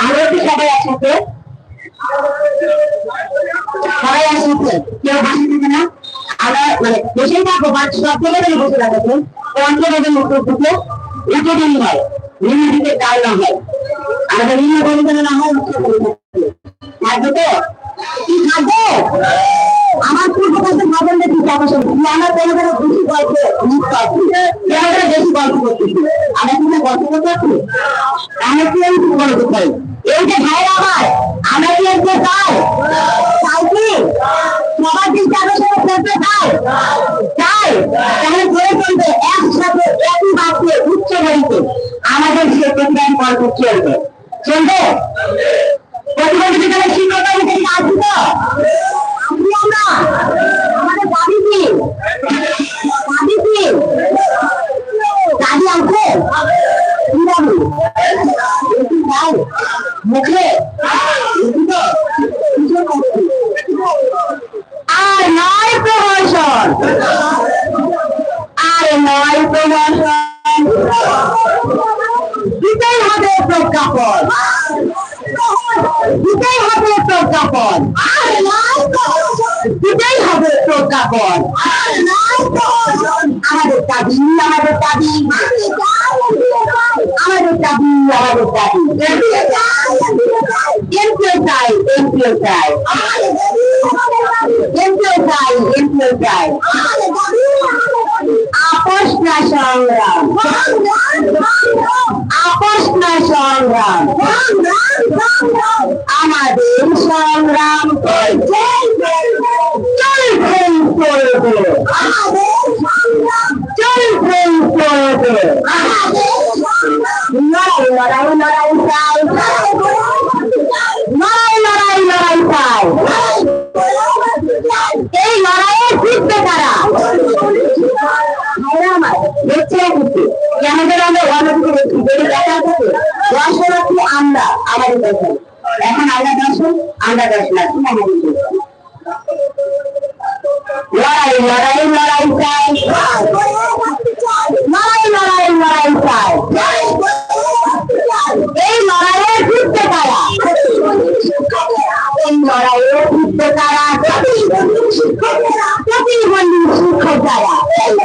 আমরা একটু সবাই একসাথে? সবাই একসাথে। কেউ হাসি দেবে না। আমরা মানে কি খাব আমার পূর্ব কাছে ভাবেন না ঠিক আছে। তুমি আমার কোনো কোনো খুশি গল্প লিখতে পারছি বেশি গল্প করতেছি আমরা কি গল্প করতে পারছি আমরা কি আমি কি বলতে চাই এই যে ভাই আমার, আমরা কি একটু চাই? সবার দিন খেলতে চাই চাই। তাহলে করে একসাথে একই বাক্যে উচ্চ গণিতে আমাদের সে প্রতিদান গল্প চলবে। চলবে? দিতেই হবে প্রজ্ঞাপন দিতেই হবে প্রজ্ঞাপন আমাদের দাবি আমাদের দাবি। আমাদের দাবি আমাদের দাবি। এমপিও চাই এমপিও চাই। এমপিও চাই এমপিও চাই। আপোষ না সংগ্রাম। আপোষ না সংগ্রাম। আমাদের সংগ্রাম লড়াই লড়াই লড়াই চাই। এই লড়াইয়ে জিতবে কারা ভাইরা আমার, দেখছেন কিন্তু, আমাদের আমরা অন্যদিকে দেখছি, যদি দেখা থাকে, দর্শনার্থী আমরা, আমাদের দর্শন। এখন আমরা দর্শন, আমরা দর্শনার্থী, আমাদের লড়াই লড়াই লড়াই চাই। লড়াই লড়াই লড়াই চাই। এই লড়াইয়ে জিতবে কারা এই লড়াইয়ে জিতবে কারা প্রতিবন্ধী শিক্ষক যারা প্রতিবন্ধী শিক্ষক যারা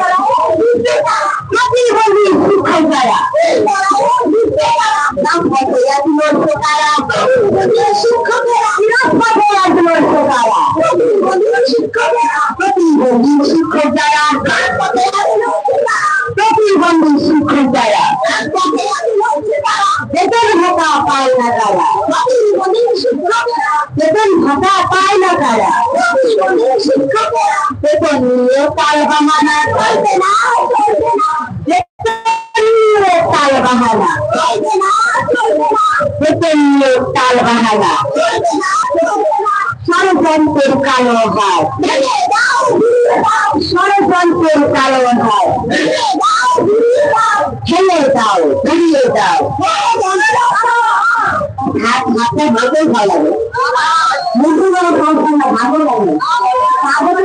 রাজপথে বেতন ভাতা পায় না তারা বেতন ভাতা পায় না তারা বেতন নিয়ে তাল বাহানা। বেতন নিয়ে বাহানা। ষড়যন্ত্রের কালো হয়। ষড়যন্ত্রের কালো হয়। ঠেলে দাও ঘুরিয়ে দাও। হাত হাতে ভালো লাগে না। ভালো লাগে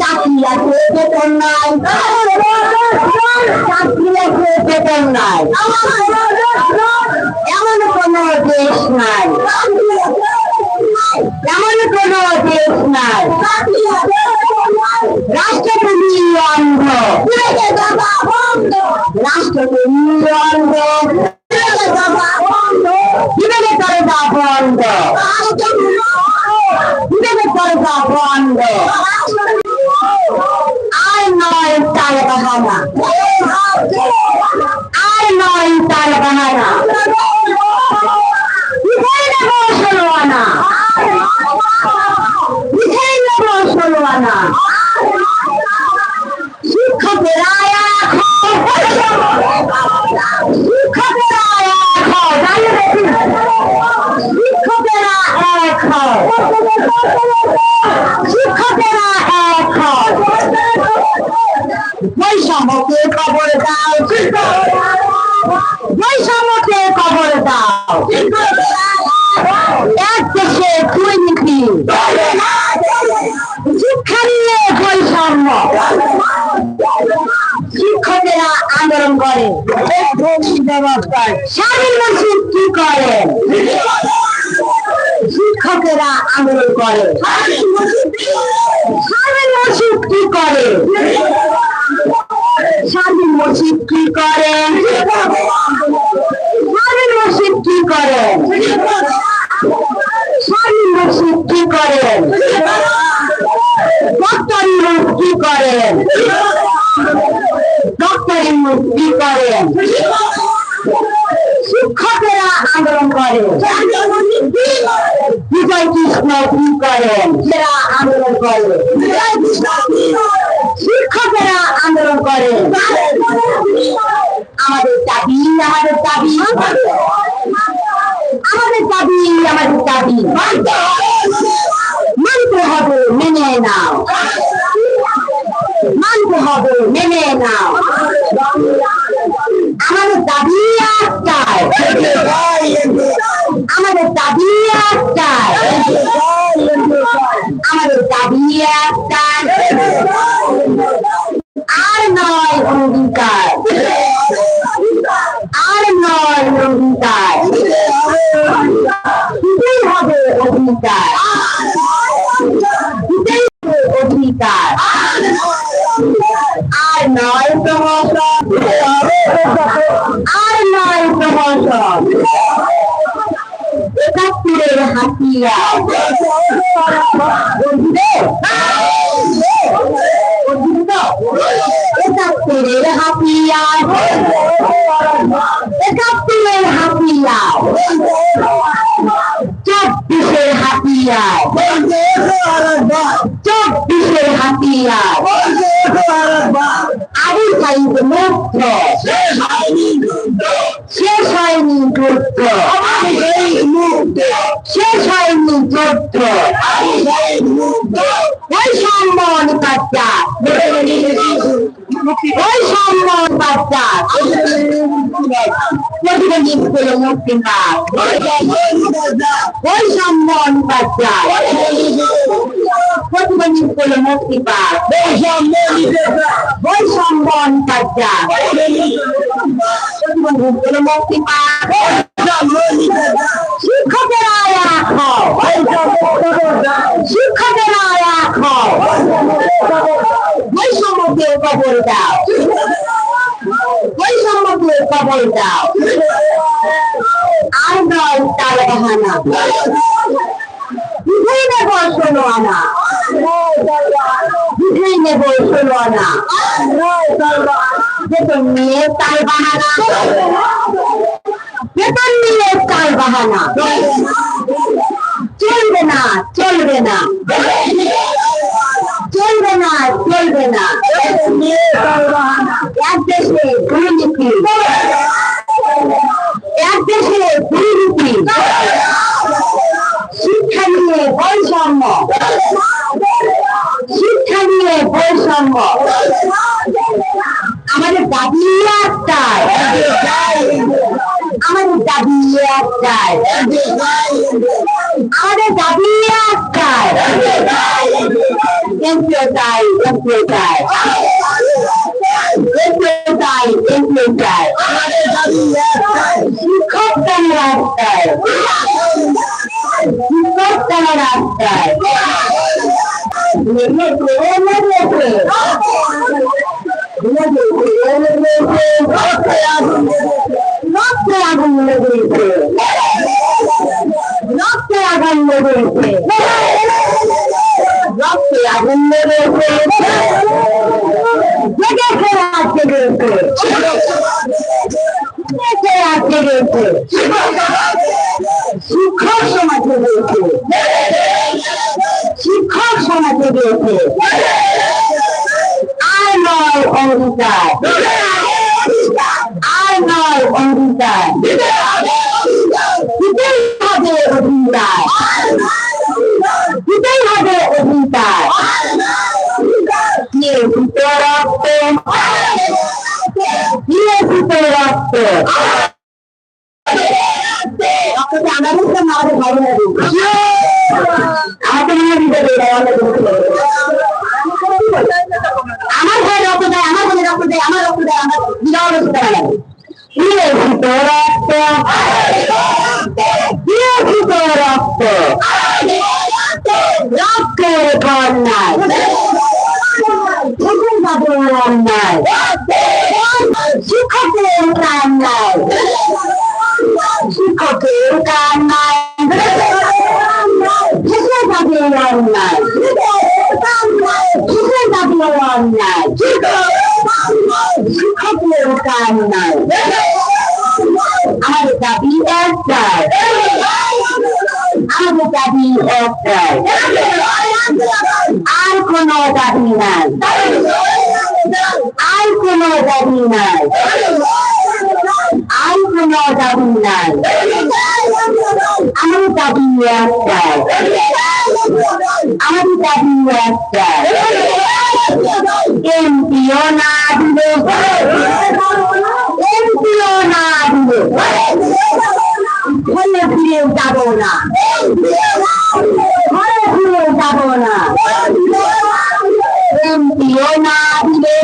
চাকরি আছে বেতন নাই চাকরি আছে বেতন নাই এমন কোন দেশ নাই এমন কোন দেশ নাই রাষ্ট্রপতি বিবেকের দরজা বন্ধ বিবেকের দরজা বন্ধ বৈষম্যকে খবর দাও বৈষম্যকে খবর দাও এক দেশে দুর্নীতি শিক্ষা নিয়ে বৈষম্য। শিক্ষকেরা আন্দোলন করে। স্বাধীন মসজিদ কি করে? শিক্ষকেরা আন্দোলন করে। স্বাধীন মসজিদ কি করে? স্বাধীন মসজিদ কি করে? স্বাধীন মসজিদ কি করে? স্বাধীন মসজিদ কি করেন ডক্টর ইউনুস কি করেন ডক্টর ইউনুস কি করেন শিক্ষকেরা আন্দোলন করে। বিজয় কৃষ্ণ কি করেন আন্দোলন করে? শিক্ষকেরা আন্দোলন করে। আমাদের দাবি আমাদের দাবি। আমাদের দাবি আমাদের দাবি। মানতে হবে, মেনে নাও। মানতে হবে, মেনে নাও। আমাদের দাবি একটাই। আমাদের দাবি একটাই। দাবি একটাই আর নয় অঙ্গীকার। আর নয় অঙ্গীকার। দিতেই হবে অধিকার অধিকার আর নয় প্রমোশন আর নয় প্রমোশন একাত্তরের হাতিয়া একাত্তরের হাতিয়া একাত্তরের হাতিয়া চব্বিশের হাতিয়া চব্বিশের হাতিয়া আবু সাইদ মুক্ত শেষ হয়নি যুদ্ধ শেষ হয়নি যুদ্ধ ওই সম্মান বাচ্চা ওই সম্মান বাচ্চা প্রতিবন্ধী করে মুক্তি পাক ওই সম্মান বাচ্চা প্রতিবন্ধী করে মুক্তি পাক ওই সম্মান বাচ্চা প্রতিবন্ধী করে মুক্তি পাক শিক্ষকেরা রাখো শিক্ষকেরা রাখো। কবর দাও বৈষম্যকে কবর দাও আর নয় তার বাহানা বুঝেই নেব শোনো আনা বুঝেই নেব শোনো আনা বেতন নিয়ে তার বাহানা বেতন নিয়ে তার বাহানা চলবে না চলবে না। চলবে না চলবে না। দেশে দুর্নীতি এক দেশে দুর্নীতি শিক্ষা নিয়ে বৈষম্য শিক্ষা নিয়ে বৈষম্য দাবি একটাই আমাদের দাবি একটাই আমাদের দাবি একটাই এমপিও চাই এমপিও এমপিও চাই এমপিও চাই শিক্ষক কেন রাস্তায় শিক্ষক কেন রাস্তায় আগুন লেগেছে রক্তে আগুন লেগেছে রক্তে আগুন লেগেছে জেগেছে রাত জেগেছে জেগেছে জেগেছে শিক্ষক সমাজ জেগেছে শিক্ষক সমাজ জেগেছে আর নয় অঙ্গীকার। আর নয় অঙ্গীকার। আমার বিরাট শিক্ষকের কান্নায় আমাদের দাবি একটাই আমাদের দাবি একটাই আর কোনো দাবি নাই আর কোনো দাবি নাই আর কোনো দাবি নাই আমাদের দাবি একটাই আমাদের দাবি একটাই এমপিও না দিলে ঘরে ফিরে যাব না। ঘরে ফিরে যাব না। এমপিও না দিলে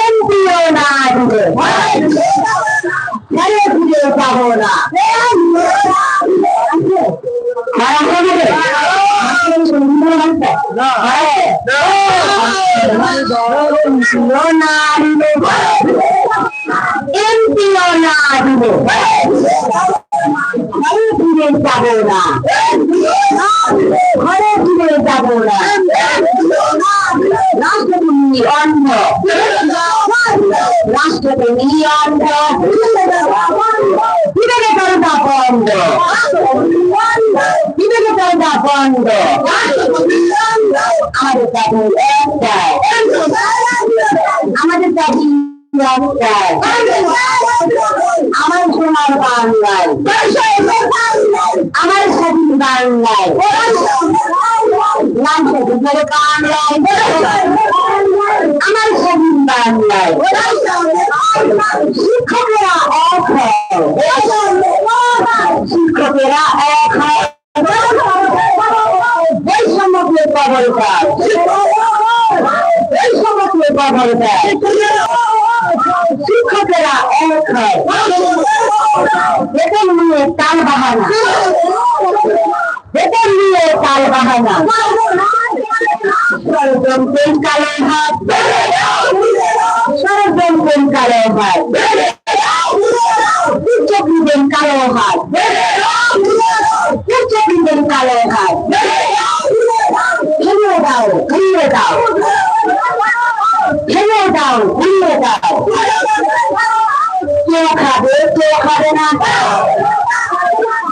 এমপিও না দিলে ঘরে। ফিরে যাব না। মারা হবে এমপিও না দিলে এমপিও না দিলে ঘরে ফিরে যাব না ঘরে ফিরে যাব না রাষ্ট্রপতি অন্ধ রাষ্ট্রপতি অন্ধ বিবেকে করতা বন্ধ বিবেকে করতা বন্ধ আমাদের দাবি একটাই আমাদের দাবি একটাই আমার সোনার বাংলায় আমার স্বাধীন বাংলায় নাম স্বাধীনের বাংলায় আমার স্বাধীন বাংলায়। শিক্ষকেরা এক শিক্ষকেরা এক বৈষম্যকে কবর বৈষম্যকে কবর শিক্ষকেরা এক বেতন নিয়ে তাল বাহানা। বেতন নিয়ে তাল বাহানা। ষড়যন্ত্রের কালো হাত? ষড়যন্ত্রের কালো হাত উচ্চকৃতের কালো হাত উচ্চকৃতের কালো হাত ভেঙে দাও ভেঙে দাও ভেঙে দাও ভেঙে দাও কেউ খাবে কেউ খাবে না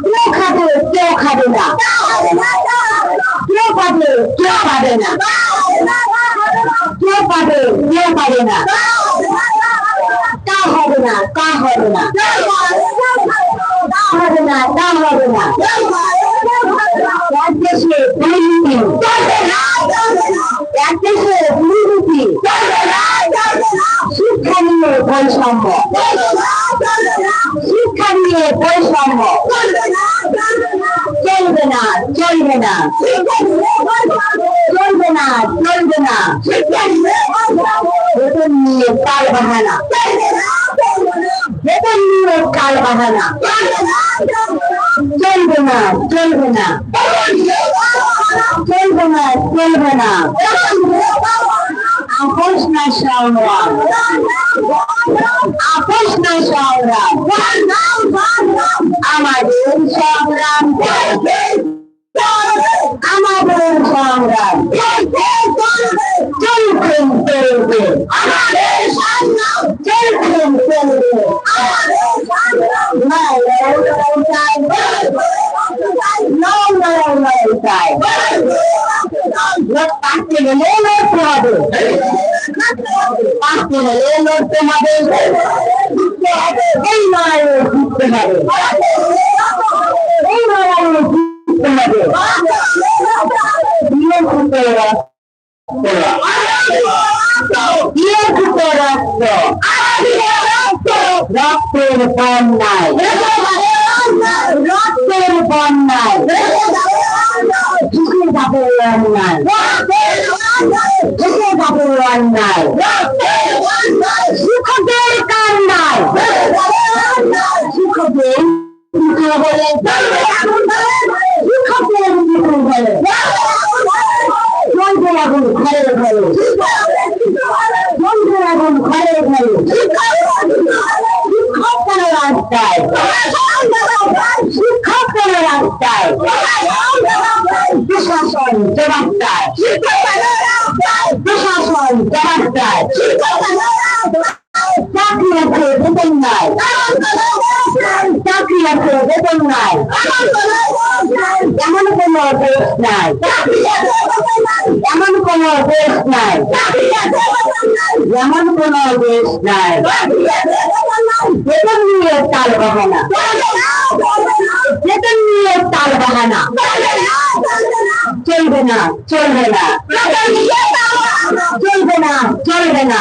কেউ খাবে কেউ খাবে না কেউ পাবে কেউ পাবে না কেউ পাবে কেউ পাবে না তা হবে না তা হবে না তা হবে না তা হবে না এক দেশে দুর্নীতি এক দেশে দুর্নীতি শিক্ষা নিয়ে বৈষম্য শিক্ষা নিয়ে বৈষম্য চলবে না চলবে না। চলবে না চলবে না। বেতন নিয়ে কাল বাহানা। বেতন নিয়ে কাল বাহানা। চলবে না চলবে না। চলবে না চলবে না। আপোষ না সংগ্রাম আপোষ না সংগ্রাম চলবে লড়াই লড়াই চাই পাঁচটি গেলে লড়তে হবে পাঁচটি গেলে লড়তে হবে এই লড়াইয়ে জিততে হবে এই লড়াইয়ে জিততে হবে দিয়ে ফুটে দিয়ে ফুটে রক্ত রক্তের বন্যায় রক্তের বন্যায় ঝুঁকে যাবে অন্যায় ঝুঁকে যাবে অন্যায় শিক্ষকদের কান্নায় শিক্ষকদের পিছু হলে শিক্ষকদের পিছু হলে এখন ঘরে ঘরে চলবে এখন ঘরে ঘরে প্রশাসন জবাব প্রশাসন জবাব দেয় চাকরি আছে বেতন নাই চাকরি আছে, বেতন নাই। এমন কোন দেশ নাই। এমন কোন দেশ নাই। এমন কোন দেশ নাই। বেতন নিয়ে তাল বাহানা বেতন নিয়ে তাল বাহানা চলবে না চলবে না। চলবে না চলবে না।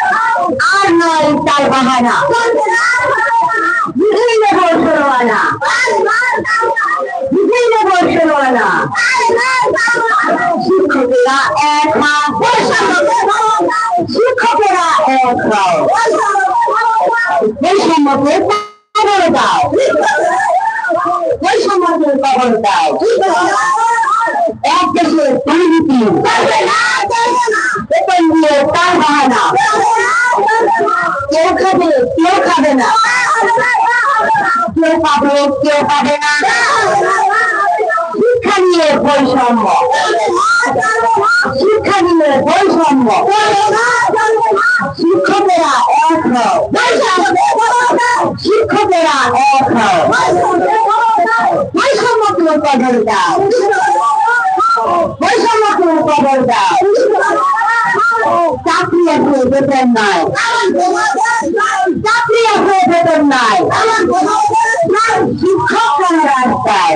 আর নয়, তার বাহানা। বিজয়ী নেব ষোলোয়ানা বিজয়ী নেব ষোলোয়ানা শিক্ষকেরা এক শিক্ষকেরা এক বৈষম্যকে কবর দাও। বৈষম্যকে কবর দাও। এক দেশে দুর্নীতি। বেতন দিয়ে তার বাহানা কেউ খাবে কেউ খাবে না কেউ পাবে কেউ পাবে না শিক্ষা নিয়ে বৈষম্য শিক্ষা নিয়ে বৈষম্য শিক্ষকেরা এক শিক্ষকেরা এক হও বৈষম্যকে কবর দাও বৈষম্যকে কবর দাও চাকরি আছে বেতন নাই চাকরি আছে বেতন নাই শিক্ষক কেন রাস্তায়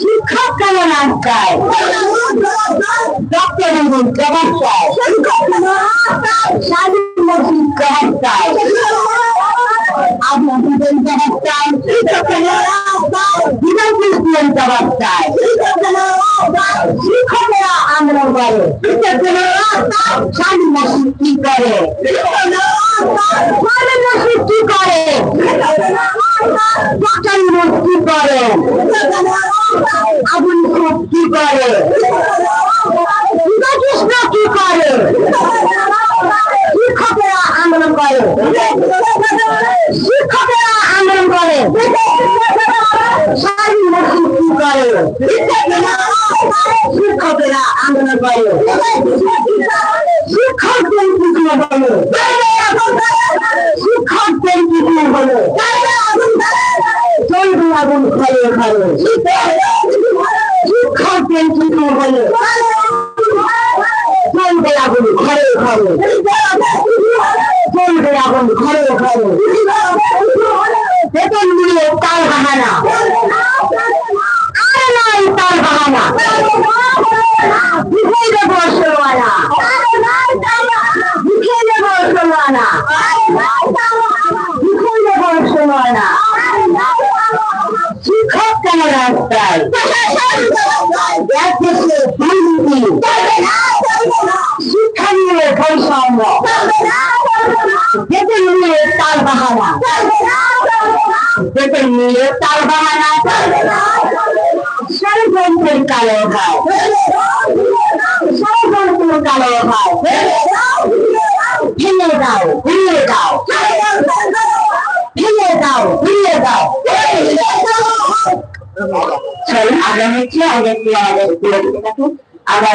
শিক্ষক কেন রাস্তায় ডক্টর করে স্বাধীন মসজিদ কি করে? স্বাধীন মসজিদ কি করে? কি করে? ইসলাম কি করে? কৃষ্ণ কি করে? শিক্ষকেরা আন্দোলন করে। শিক্ষকেরা আন্দোলন করে। স্বাধীন মসজিদ কি করে? শিক্ষকেরা আন্দোলন করে। বলে শিক্ষকদের কিছু বলে চলবে আগুন ঘরে শিক্ষকদের কিছু বলে চলবে আগুন ঘরে ঘরে চলবে আগুন ঘরে ঘরে বেতন নিয়ে তার বাহানা তার বাহানা লিখে দেবো ষোলোয়ানা লিখে দেবো ষোলোয়ানা লিখে দেবো ষোলোয়ানা শিক্ষক কেন রাস্তায়। দুর্নীতি শিক্ষা নিয়ে বৈষম্য বেতন নিয়ে তার বাহানা। বেতন বাহানা। ষড়যন্ত্রের কালো ভাই ষড়যন্ত্রের কালো ভাই ভেঙে দাও ঘুরিয়ে দাও। ভেঙে দাও ঘুরিয়ে দাও। চলুন আমরা হচ্ছে আমাদের কি আমাদের বিরতিতে থাকুন আমরা